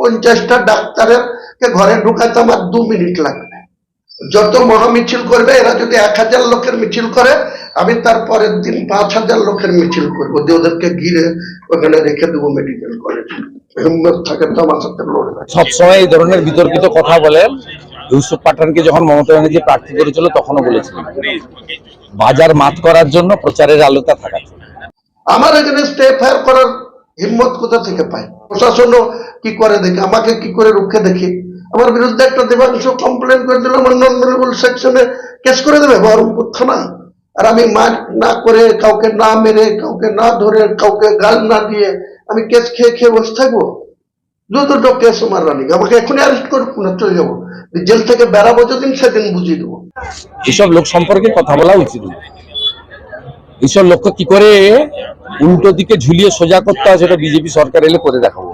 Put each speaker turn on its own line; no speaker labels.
পঞ্চাশটা ডাক্তারের কে ঘরে ঢুকাতে আমার দু মিনিট লাগবে। যত মহা মিছিল করবে এরা যদি এক হাজার লোকের মিছিল করে আমি তার পরের দিন পাঁচ হাজার লোকের মিছিল করব। দিয়ে ওদেরকে ঘিরে ওখানে রেখে দেবো মেডিকেল কলেজ হিম্মত থাকে তো আমার সাথে লড়বে।
সবসময় এই ধরনের বিতর্কিত কথা বলে। ইউসুফ পাঠানকে যখন মমতা ব্যানার্জি প্রার্থী করেছিল তখনও বলেছিলেন। বাজার মাত করার জন্য প্রচারের আলোতা থাকা।
আমার এখানে এফআইআর করার হিম্মত কোথা থেকে পাই প্রশাসনও কি করে দেখে? আমাকে কি করে রুখে দেখি? আমার বিরুদ্ধে একটা দেবাংশ কমপ্লেন করে দিল, আমার নন সেকশনে কেস করে দেবে, বহরমপুর থানা। আর আমি মার না করে কাউকে না মেরে, কাউকে না ধরে, কাউকে গাল না দিয়ে আমি কেস খেয়ে খেয়ে বসে থাকব। দুটো কেস আমার রানিং। আমাকে এখনই অ্যারেস্ট করুক, না চলে যাব। জেল থেকে বেড়াবো, যেদিন সেদিন বুঝিয়ে দেবো।
এসব লোক সম্পর্কে কথা বলা উচিত। এইসব লক্ষ্য কি করে উল্টো দিকে ঝুলিয়ে সোজা করতে হয় সেটা বিজেপি সরকার এলে করে দেখাবো।